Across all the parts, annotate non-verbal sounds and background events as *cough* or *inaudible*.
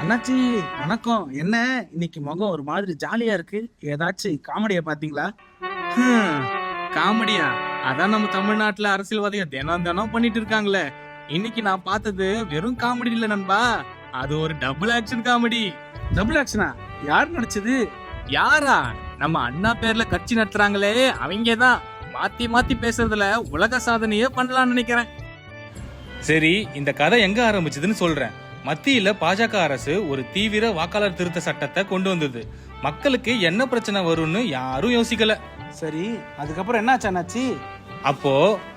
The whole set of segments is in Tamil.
அண்ணாச்சி வணக்கம். என்ன இன்னைக்கு முகம் ஒரு மாதிரி ஜாலியா இருக்கு? ஏதாச்சும் காமெடியா பாத்தீங்களா காமெடியா? அதான் நம்ம தமிழ்நாட்டுல அரசியல்வாதிகள் தினம் தினம் பண்ணிட்டு இருக்காங்களே. இன்னைக்கு நான் பார்த்தது வெறும் காமெடி இல்ல நண்பா. அது ஒரு டபுள் ஆக்ஷன் காமெடி. டபுள் ஆக்ஷனா யார் நடிச்சது? யாரா? நம்ம அண்ணா பேர்ல கட்சி நடத்துறாங்களே அவங்க தான் மாத்தி மாத்தி பேசுறதுல உலக சாதனையே பண்ணலாம்னு நினைக்கிறேன். சரி இந்த கதை எங்க ஆரம்பிச்சதுன்னு சொல்றேன். மத்தியில பாஜக அரசு ஒரு தீவிர வாக்காளர் திருத்த சட்டத்தை கொண்டு வந்தது. மக்களுக்கு என்ன பிரச்சனை வரும்னு யாரும் யோசிக்கல. சரி அதுக்கப்புறம் என்னாச்சு அண்ணாச்சி? அப்போ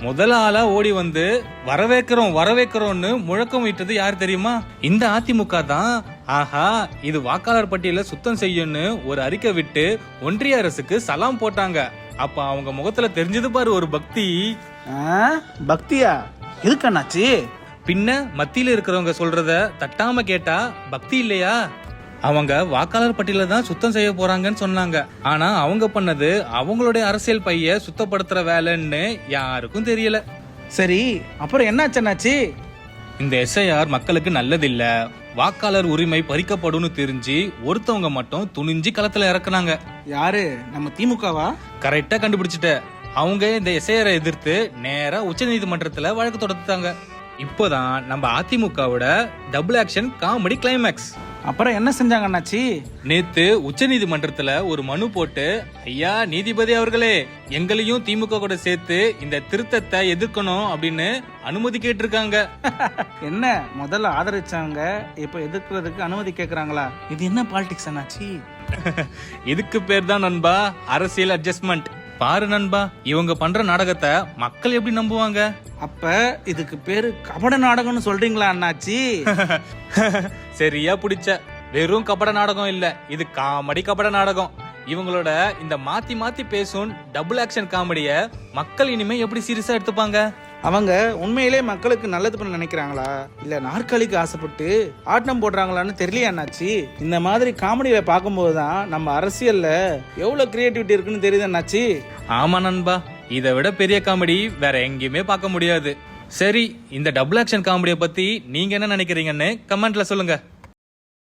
முதல் ஆளா ஓடி வந்து வரவேற்கிறோம் வரவேற்கிறோம்னு முழக்கம் விட்டது யார் தெரியுமா? இந்த அதிமுக தான். ஆஹா இது வாக்காளர் பட்டியல சுத்தம் செய்யும்னு ஒரு அறிக்கை விட்டு ஒன்றிய அரசுக்கு சலாம் போட்டாங்க. அப்ப அவங்க முகத்துல தெரிஞ்சது பாரு ஒரு பக்தி. பக்தியா? எதுக்கு அண்ணாச்சி? பின்ன மத்தியில இருக்கிறவங்க சொல்றத தட்டாம கேட்டா பக்தி இல்லையா? அவங்க வாக்காளர் பட்டியல தான் சுத்தம் செய்ய போறாங்கன்னு சொன்னாங்க. ஆனா அவங்க பண்ணது அவங்களுடைய அரசியல் பைய சுத்தப்படுத்துற வேலைன்னு யாருக்கும் தெரியல. சரி அப்புறம் என்னாச்சு இந்த எஸ்ஐஆர் மக்களுக்கு நல்லதில்ல. வாக்காளர் உரிமை பறிக்கப்படும்னு தெரிஞ்சு ஒருத்தவங்க மட்டும் துணிஞ்சு களத்துல இறக்குனாங்க. யாரு? நம்ம திமுகவா? கரெக்டா கண்டுபிடிச்சிட்ட. அவங்க இந்த எஸ்ஐஆரை எதிர்த்து நேரா உச்ச நீதிமன்றத்துல வழக்கு தொடுத்தாங்க இப்போதான் நம்ம அதிமுகவோட டபுள் ஆக்ஷன் காமெடி கிளைமேக்ஸ் அப்புறம் என்ன செஞ்சாங்க அண்ணாச்சி? நேத்து உச்ச நீதிமன்றத்துல ஒரு மனு போட்டு ஐயா நீதிபதி அவர்களே எங்களையும் திமுக கூட சேர்த்து இந்த திருத்தத்தை எதிர்க்கணும் அப்படின்னு அனுமதி கேட்டிருக்காங்க. *laughs* என்ன முதல்ல ஆதரிச்சாங்க இப்ப எதிர்க்கிறதுக்கு அனுமதி கேக்குறாங்களா? இது என்ன பாலிடிக்ஸ் அண்ணாச்சி? *laughs* இதுக்கு பேர் தான் நண்பா அரசியல் அட்ஜஸ்ட்மெண்ட் பாரு நண்பா இவங்க பண்ற நாடகத்தை மக்கள் எப்படி நம்புவாங்க? அப்ப இதுக்கு பேரு கபட நாடகம்னு சொல்றீங்களா அண்ணாச்சி? *laughs* சரியா பிடிச்ச. வெறும் கபட நாடகம் இல்ல இது காமெடி கபட நாடகம். இவங்களோட இந்த மாத்தி மாத்தி பேசும் டபுள் ஆக்ஷன் காமெடிய மக்கள் இனிமே எப்படி சீரியஸா எடுத்துப்பாங்க? அவங்க உண்மையிலே மக்களுக்கு நல்லது பண்ண நினைக்கிறாங்களா? இல்ல நாற்காலிக்கு ஆசைப்பட்டு ஆட்டம் போடுறாங்களான்னு தெரியலையா அண்ணாச்சி? இந்த மாதிரி காமெடியில பார்க்கும்போது தான் நம்ம அரசியல்ல எவ்வளவு கிரியேட்டிவிட்டி இருக்குன்னு தெரியுது அண்ணாச்சி. ஆமா நண்பா இதை விட பெரிய காமெடி வேற எங்கேயுமே பார்க்க முடியாது. சரி இந்த டபுள் ஆக்ஷன் காமெடியை பத்தி நீங்க என்ன நினைக்கிறீங்கன்னு கமெண்ட்ல சொல்லுங்க.